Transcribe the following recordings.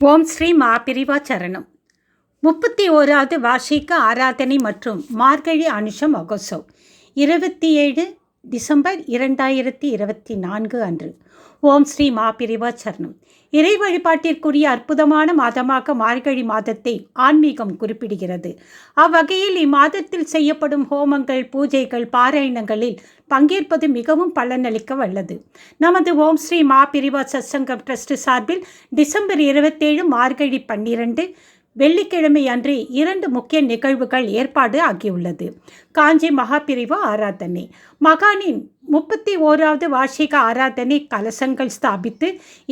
ஓம் ஸ்ரீ மாபிரிவா சரணம். முப்பத்தி ஓராவது வார்ஷிக ஆராதனை மற்றும் மார்கழி அனுஷம் மகோத்சவ் இருபத்தி ஏழு டிசம்பர் இரண்டாயிரத்தி இருபத்தி நான்கு அன்று. ஓம் ஸ்ரீ மாபிரிவா சரணம். இறை வழிபாட்டிற்குரிய அற்புதமான மாதமாக மார்கழி மாதத்தை ஆன்மீகம் குறிப்பிடுகிறது. அவ்வகையில் இம்மாதத்தில் செய்யப்படும் ஹோமங்கள் பூஜைகள் பாராயணங்களில் பங்கேற்பது மிகவும் பலனளிக்க வல்லது நமது ஓம் ஸ்ரீ மா பிரிவா சத்சங்கம் ட்ரஸ்ட் சார்பில் டிசம்பர் இருபத்தேழு மார்கழி பன்னிரண்டு வெள்ளிக்கிழமை அன்று இரண்டு முக்கிய நிகழ்வுகள் ஏற்பாடு ஆகியுள்ளது. காஞ்சி மகாபிரிவு ஆராதனை. மகானின் முப்பத்தி ஓராவது வார்ஷிக ஆராதனை கலசங்கள் ஸ்தாபித்து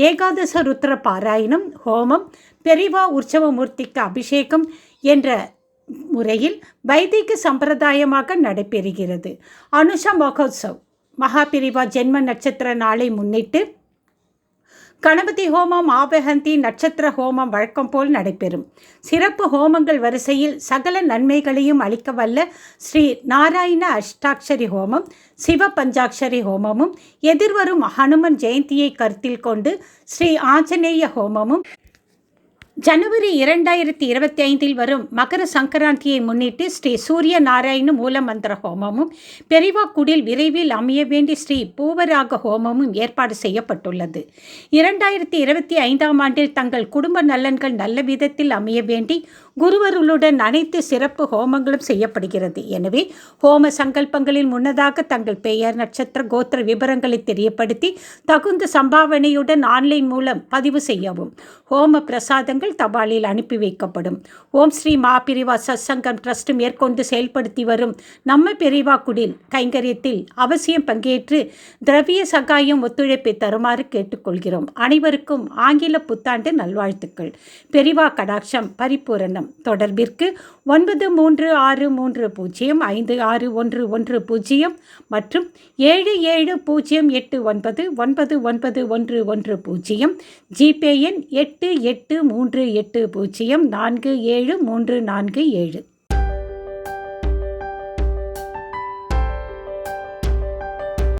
ஏகாதச ருத்ர பாராயணம் ஹோமம் பெரிவா உற்சவமூர்த்திக்கு அபிஷேகம் என்ற முறையில் வைதிக சம்பிரதாயமாக நடைபெறுகிறது. அனுஷ மகோத்சவ். மகாபிரிவா ஜென்ம நட்சத்திர நாளை முன்னிட்டு கணபதி ஹோமம் ஆபகந்தி நட்சத்திர ஹோமம் வழக்கம் போல் நடைபெறும். சிறப்பு ஹோமங்கள் வரிசையில் சகல நன்மைகளையும் அளிக்க வல்ல ஸ்ரீ நாராயண அஷ்டாட்சரி ஹோமம் சிவ பஞ்சாட்சரி ஹோமமும் எதிர்வரும் ஹனுமன் ஜெயந்தியை கருத்தில் கொண்டு ஸ்ரீ ஆஞ்சநேய ஹோமமும் ஜனவரி இரண்டாயிரத்தி இருபத்தி ஐந்தில் வரும் மகர சங்கராந்தியை முன்னிட்டு ஸ்ரீ சூரிய நாராயண மூலமந்திர ஹோமமும் பெரிவாக்குடில் விரைவில் அமைய வேண்டி ஸ்ரீ பூவராக ஹோமமும் ஏற்பாடு செய்யப்பட்டுள்ளது. இரண்டாயிரத்தி இருபத்தி ஐந்தாம் ஆண்டில் தங்கள் குடும்ப நலன்கள் நல்ல விதத்தில் அமைய வேண்டி குருவருளுடன் அனைத்து சிறப்பு ஹோமங்களும் செய்யப்படுகிறது. எனவே ஹோம சங்கல்பங்களில் முன்னதாக தங்கள் பெயர் நட்சத்திர கோத்திர விவரங்களை தெரியப்படுத்தி தகுந்த சம்பாவனையுடன் ஆன்லைன் மூலம் பதிவு செய்யவும். ஹோம பிரசாதங்கள் தபாலில் அனுப்பி வைக்கப்படும். ஓம் ஸ்ரீ மாபிரிவா சத்சங்கம் ட்ரஸ்ட் மேற்கொண்டு செயல்படுத்தி வரும் நம்ம பெரிவா குடில் கைங்கரியத்தில் அவசியம் பங்கேற்று திரவிய சகாயம் ஒத்துழைப்பை தருமாறு கேட்டுக்கொள்கிறோம். அனைவருக்கும் ஆங்கில புத்தாண்டு நல்வாழ்த்துக்கள். பெரிவா கடாட்சம் பரிபூரணம். தொடர்பிற்கு ஒன்பது மூன்று ஆறு மூன்று பூஜ்ஜியம் ஐந்து ஆறு ஒன்று ஒன்று பூஜ்ஜியம் மற்றும் ஏழு ஏழு பூஜ்ஜியம் எட்டு ஒன்பது ஒன்பது ஒன்பது ஒன்று ஒன்று பூஜ்ஜியம் ஜிபே எண் எட்டு எட்டு மூன்று எட்டு பூஜ்ஜியம் நான்கு ஏழு மூன்று நான்கு ஏழு.